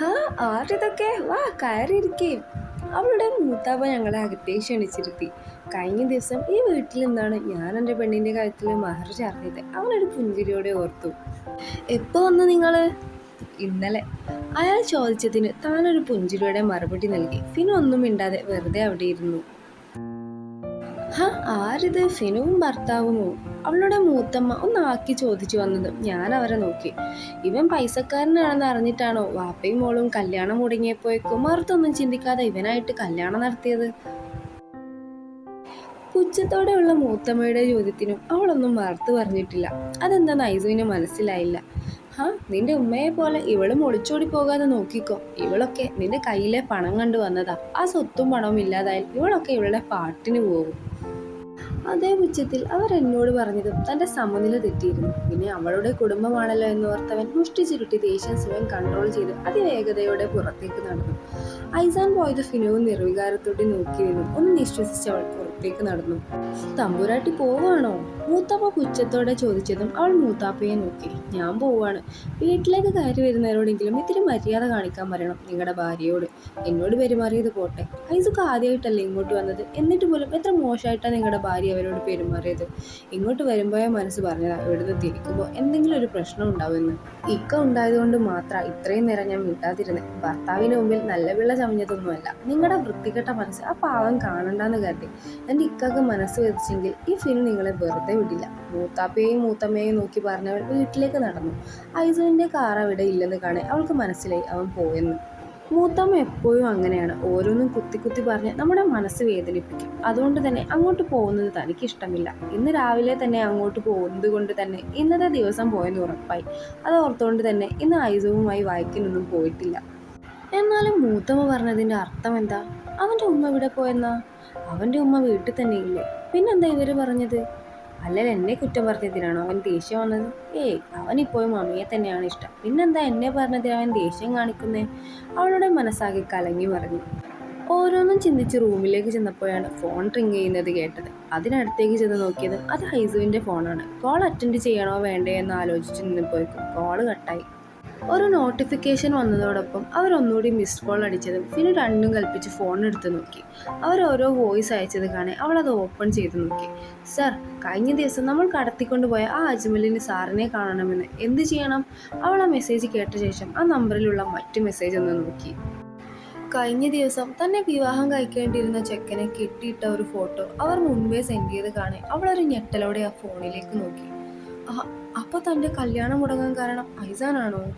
ഹാ ആരിതൊക്കെ? വാ കയറിയിരിക്കേ. അവളുടെ മൂത്താപ്പ ഞങ്ങളെ അകത്തേക്ക് ക്ഷണിച്ചിരുത്തി. കഴിഞ്ഞ ദിവസം ഈ വീട്ടിൽ നിന്നാണ് ഞാൻ എന്റെ പെണ്ണിന്റെ കാര്യത്തിൽ മഹർ ചേർന്നത് അവനൊരു പുഞ്ചിരിയോടെ ഓർത്തു. എപ്പോൾ വന്നു നിങ്ങൾ ഇന്നലെ. അയാൾ ചോദിച്ചതിന് താനൊരു പുഞ്ചിരിയോടെ മറുപടി നൽകി. പിന്നെ ഒന്നും മിണ്ടാതെ വെറുതെ അവിടെ ഇരുന്നു. ഹാ ആരിത്? ഫിനുവും ഭർത്താവുമോ? അവളുടെ മൂത്തമ്മ ഒന്ന് ആക്കി ചോദിച്ചു വന്നത് ഞാൻ അവരെ നോക്കി. ഇവൻ പൈസക്കാരനാണെന്ന് അറിഞ്ഞിട്ടാണോ? വാപ്പയും മോളും കല്യാണം മുടങ്ങിയപ്പോഴേക്കും മറുത്തൊന്നും ചിന്തിക്കാതെ ഇവനായിട്ട് കല്യാണം നടത്തിയത്? പുച്ഛത്തോടെയുള്ള മൂത്തമ്മയുടെ ചോദ്യത്തിനും അവളൊന്നും വാർത്ത് പറഞ്ഞിട്ടില്ല. അതെന്താ നൈസുവിന് മനസ്സിലായില്ല. ആ നിന്റെ ഉമ്മയെ പോലെ ഇവളും ഒളിച്ചോടി പോകാതെ നോക്കിക്കോ. ഇവളൊക്കെ നിന്റെ കയ്യിലെ പണം കണ്ടു വന്നതാ. ആ സ്വത്തും പണവും ഇല്ലാതായാൽ ഇവളൊക്കെ ഇവളുടെ പാട്ടിന് പോകും. അതേ ഉച്ചത്തിൽ അവർ എന്നോട് പറഞ്ഞതും തന്റെ സമനില തെറ്റിയിരുന്നു. പിന്നെ അവളുടെ കുടുംബമാണല്ലോ എന്ന് ഓർത്തവൻ മുഷ്ടി ചുരുട്ടി ദേഷ്യം സ്വയം കൺട്രോൾ ചെയ്ത് അതിവേഗതയോടെ പുറത്തേക്ക് നടന്നു. ഐസാൻ പോയത് ഫിനുവും നിർവികാരത്തോടെ നോക്കിയിരുന്നു ഒന്ന് നിശ്വസിച്ച് അവൾ പുറത്തേക്ക് നടന്നു. തമ്പുരാട്ടി പോവാണോ? മൂത്താപ്പ പുച്ഛത്തോടെ ചോദിച്ചതും അവൾ മൂത്താപ്പയെ നോക്കി. ഞാൻ പോവാണ്. വീട്ടിലേക്ക് കയറി വരുന്നവരോടെങ്കിലും ഇത്തിരി മര്യാദ കാണിക്കാൻ പറയണം നിങ്ങളുടെ ഭാര്യയോട്. എന്നോട് പെരുമാറിയത് പോട്ടെ. ഐസുക്ക് ആദ്യമായിട്ടല്ലേ ഇങ്ങോട്ട് വന്നത്? എന്നിട്ട് പോലും എത്ര മോശമായിട്ടാണ് നിങ്ങളുടെ ഭാര്യ അവരോട് പെരുമാറിയത്. ഇങ്ങോട്ട് വരുമ്പോഴേ മനസ്സ് പറഞ്ഞതാണ് ഇവിടുന്ന് തിരിക്കുമ്പോൾ എന്തെങ്കിലും ഒരു പ്രശ്നം ഉണ്ടാവുമെന്ന്. ഇക്ക ഉണ്ടായതുകൊണ്ട് മാത്രം ഇത്രയും നേരം ഞാൻ വിട്ടാതിരുന്നത് ഭർത്താവിന് മുമ്പിൽ നല്ല വെള്ള ചമഞ്ഞതൊന്നുമല്ല. നിങ്ങളുടെ വൃത്തികെട്ട മനസ്സ് ആ പാവം കാണണ്ടെന്ന് കരുതി എന്റെ ഇക്കക്ക് മനസ്സ് വെച്ചെങ്കിൽ ഈ ഫിലിം നിങ്ങളെ വെറുതെ വിടില്ല. മൂത്താപ്പയെയും മൂത്തമ്മയെയും നോക്കി പറഞ്ഞവൾ വീട്ടിലേക്ക് നടന്നു. ഐസുവിന്റെ കാർ അവിടെ ഇല്ലെന്ന് കാണെ അവൾക്ക് മനസ്സിലായി അവൻ പോയെന്ന്. മൂത്തമ്മ എപ്പോഴും അങ്ങനെയാണ്. ഓരോന്നും കുത്തി കുത്തി പറഞ്ഞ് നമ്മുടെ മനസ്സ് വേദനിപ്പിക്കും. അതുകൊണ്ട് തന്നെ അങ്ങോട്ട് പോകുന്നത് തനിക്ക് ഇഷ്ടമില്ല. ഇന്ന് രാവിലെ തന്നെ അങ്ങോട്ട് പോകുന്നത് കൊണ്ട് തന്നെ ഇന്നത്തെ ദിവസം പോയെന്ന് ഉറപ്പായി. അത് ഓർത്തുകൊണ്ട് തന്നെ ഇന്ന് ഐസവുമായി വായിക്കാനൊന്നും പോയിട്ടില്ല. എന്നാലും മൂത്തമ്മ പറഞ്ഞതിന്റെ അർത്ഥം എന്താ? അവന്റെ ഉമ്മ ഇവിടെ പോയെന്നാ? അവന്റെ ഉമ്മ വീട്ടിൽ തന്നെ ഇല്ലേ? പിന്നെന്താ ഇവർ പറഞ്ഞത്? അല്ലെങ്കിൽ എന്നെ കുറ്റം പറഞ്ഞതിനാണോ അവൻ ദേഷ്യം വന്നത്? ഏയ് അവനിപ്പോഴും മമ്മിയെ തന്നെയാണ് ഇഷ്ടം. പിന്നെന്താ എന്നെ പറഞ്ഞതിന് അവൻ ദേഷ്യം കാണിക്കുന്നേ? അവളുടെ മനസ്സാകെ കലങ്ങി മറിഞ്ഞു. ഓരോന്നും ചിന്തിച്ച് റൂമിലേക്ക് ചെന്നപ്പോഴാണ് ഫോൺ റിങ് ചെയ്യുന്നത് കേട്ടത്. അതിനടുത്തേക്ക് ചെന്ന് നോക്കിയത് അത് ഹൈസുവിന്റെ ഫോണാണ്. കോൾ അറ്റൻഡ് ചെയ്യണോ വേണ്ടേ എന്ന് ആലോചിച്ച് നിന്നപ്പോഴേക്കും കോൾ കട്ടായി. ഒരു നോട്ടിഫിക്കേഷൻ വന്നതോടൊപ്പം അവർ ഒന്നുകൂടി മിസ്ഡ് കോൾ അടിച്ചതും പിന്നെ രണ്ടും കൽപ്പിച്ച് ഫോൺ എടുത്ത് നോക്കി. അവർ ഓരോ വോയിസ് അയച്ചത് കാണെ അവൾ അത് ഓപ്പൺ ചെയ്ത് നോക്കി. സർ കഴിഞ്ഞ ദിവസം നമ്മൾ കടത്തിക്കൊണ്ടുപോയ ആ അജ്മലിന് സാറിനെ കാണണമെന്ന് എന്ത് ചെയ്യണം? അവൾ ആ മെസ്സേജ് കേട്ട ശേഷം ആ നമ്പറിലുള്ള മറ്റു മെസ്സേജ് ഒന്ന് നോക്കി. കഴിഞ്ഞ ദിവസം തന്നെ വിവാഹം കഴിക്കേണ്ടിയിരുന്ന ചെക്കനെ കെട്ടിയിട്ട ഒരു ഫോട്ടോ അവർ മുൻപേ സെൻഡ് ചെയ്ത് കാണെ അവളൊരു ഞെട്ടലോടെ ആ ഫോണിലേക്ക് നോക്കി. അപ്പോൾ തന്റെ കല്യാണം മുടങ്ങാൻ കാരണം ഐസാനാണോ